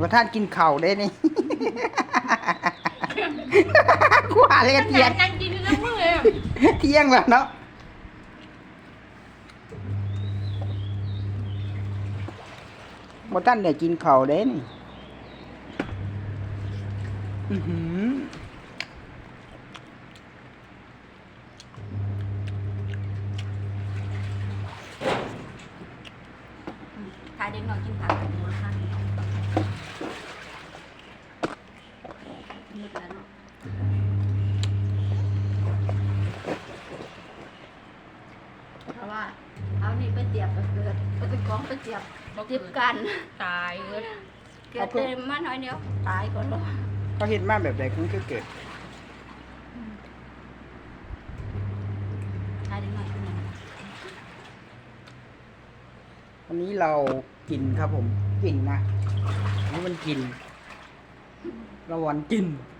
ว่าท่านกินเข่าวได้นี่กูหาเลยกันเที่ยงนั่งกินน้ำมือเลยเที่ยงแล้วเนาะว่าท่านได้กินเข่าวได้นี่อื้อหือทายเด็กหน่อยกินผักหมูละค่ะมืดแล้วเนาะเพราะ ว่าเอานี่ไปเจียบก็เกิดเอาไปกองไปเจียบเจียบกันตายเลยเกิดเต็มมาหน่อยเดียวตายก่อนเลยเขาเห็นมาแบบใดคุณก็เกิดทายเด็กหน่อยกินหน่อยวันนี้เรากินครับผมกินนะอันนี่มันกินเราวันกินอ